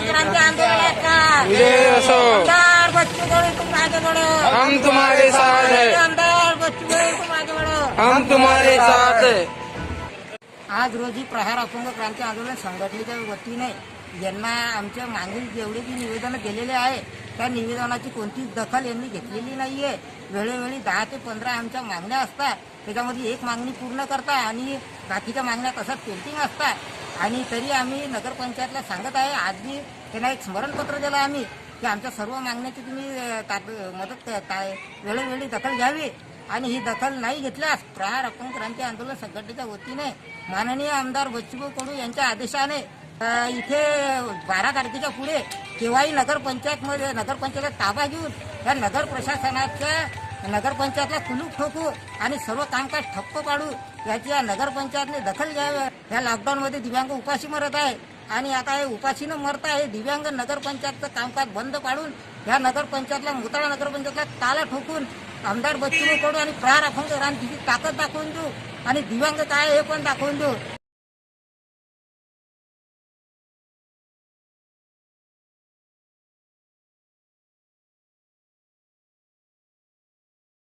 क्रांती आंदोलनाचा विजय असो. आमदार बच्चू कडू तुम आगे बढ़ो हम तुम्हारे साथ है. आमदार बच्चू कडू तुम आगे बढ़ो हम तुम्हारे साथ है. आज रोजी प्रहार अपंग क्रांती आंदोलन संघटनेच्या वतीने यांना आमच्या मागील जेवढे बी निवेदनं दिलेले आहे त्या निवेदनाची कोणतीच दखल यांनी घेतलेली नाहीये. वेळोवेळी दहा ते पंधरा आमच्या मागण्या असतात. त्याच्यामध्ये एक मागणी पूर्ण करता आणि बाकीच्या मागण्या तसंच पेंटिंग असतात. आणि तरी आम्ही नगरपंचायतला सांगत आहे आज मी त्यांना एक स्मरणपत्र दिलं आम्ही की आमच्या सर्व मागण्याची तुम्ही तात- मदत क- काय वेळोवेळी दखल घ्यावी. आणि ही दखल नाही घेतल्यास प्रहार अपंग क्रांती आंदोलन संघटनेच्या वतीने माननीय आमदार बच्चूभाऊ कडू यांच्या आदेशाने इथे बारा तारखेच्या पुढे केव्हाही नगरपंचायतमध्ये नगरपंचायत ताबा घेऊन या नगर प्रशासनाच्या नगरपंचायतला कुलूप ठोकू आणि सर्व कामकाज ठप्प पाडू याची या नगरपंचायतने दखल घ्यावी. या लॉकडाऊनमध्ये दिव्यांग उपाशी मरत आहे. आणि आता हे उपाशीनं मरत आहे दिव्यांग नगरपंचायतचं कामकाज बंद पाडून या नगरपंचायतला मुताळा नगरपंचायतला ताला ठोकून आमदार बच्चू कडू आणि प्रहार राखून राहून तिची ताकद दाखवून देऊ. आणि दिव्यांग काय हे पण दाखवून देऊ.